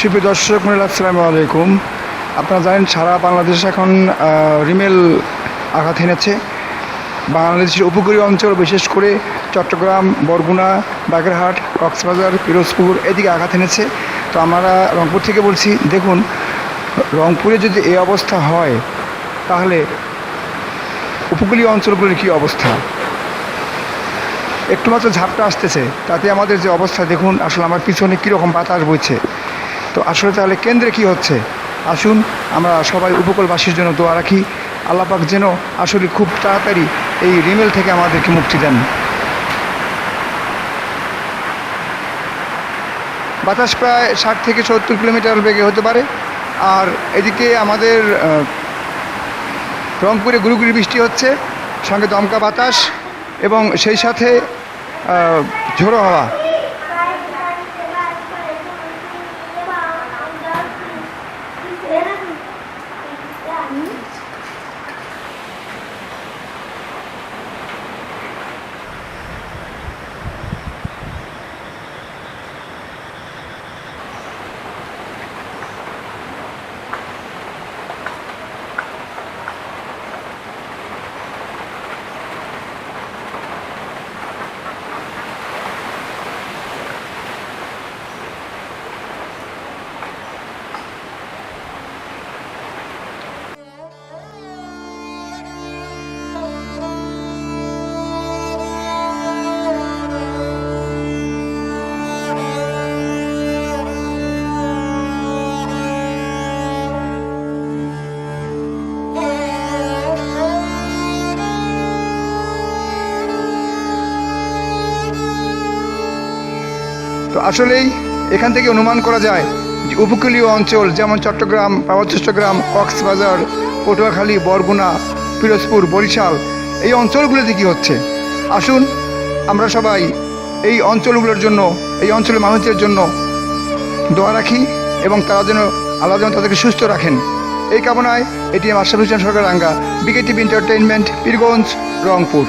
সুপ্রিয় দর্শক মহিলা আসসালামু আলাইকুম। আপনারা জানেন, সারা বাংলাদেশ এখন রিমেল আঘাত হেনেছে। বাংলাদেশের উপকূলীয় অঞ্চল, বিশেষ করে চট্টগ্রাম, বরগুনা, বাগেরহাট, কক্সবাজার, পিরোজপুর, এদিকে আঘাত এনেছে তো আমরা রংপুর থেকে বলছি, দেখুন, রংপুরে যদি এই অবস্থা হয়, তাহলে উপকূলীয় অঞ্চলগুলির কী অবস্থা? একটু মাত্র ঝাপটা আসতেছে, তাতে আমাদের যে অবস্থা, দেখুন, আসলে আমার পিছনে কীরকম বাতাস বইছে। তো আসলে তাহলে কেন্দ্রে কি হচ্ছে? আসুন, আমরা সবাই উপকূলবাসীর জন্য দোয়া রাখি। আল্লাপাক যেন আসলে খুব তাড়াতাড়ি এই রিমেল থেকে আমাদেরকে মুক্তি দেন। বাতাস প্রায় ষাট থেকে সত্তর কিলোমিটার বেগে হতে পারে। আর এদিকে আমাদের রংপুরে গুরুগুরি বৃষ্টি হচ্ছে, সঙ্গে দমকা বাতাস এবং সেই সাথে ঝোড়ো হাওয়া। তো আসলেই এখান থেকে অনুমান করা যায় যে উপকূলীয় অঞ্চল, যেমন চট্টগ্রাম চট্টগ্রাম কক্সবাজার, পটুয়াখালী, বরগুনা, পিরোজপুর, বরিশাল, এই অঞ্চলগুলোতে কী হচ্ছে? আসুন আমরা সবাই এই অঞ্চলগুলোর জন্য, এই অঞ্চলের মানুষদের জন্য দোয়া রাখি এবং তারা যেন আল্লাহ যেন তাদেরকে সুস্থ রাখেন। এই কামনায় এটি আশরাফ হোসেন সরকার আঙ্গা বিকেটিভ এন্টারটেইনমেন্ট পীরগঞ্জ, রংপুর।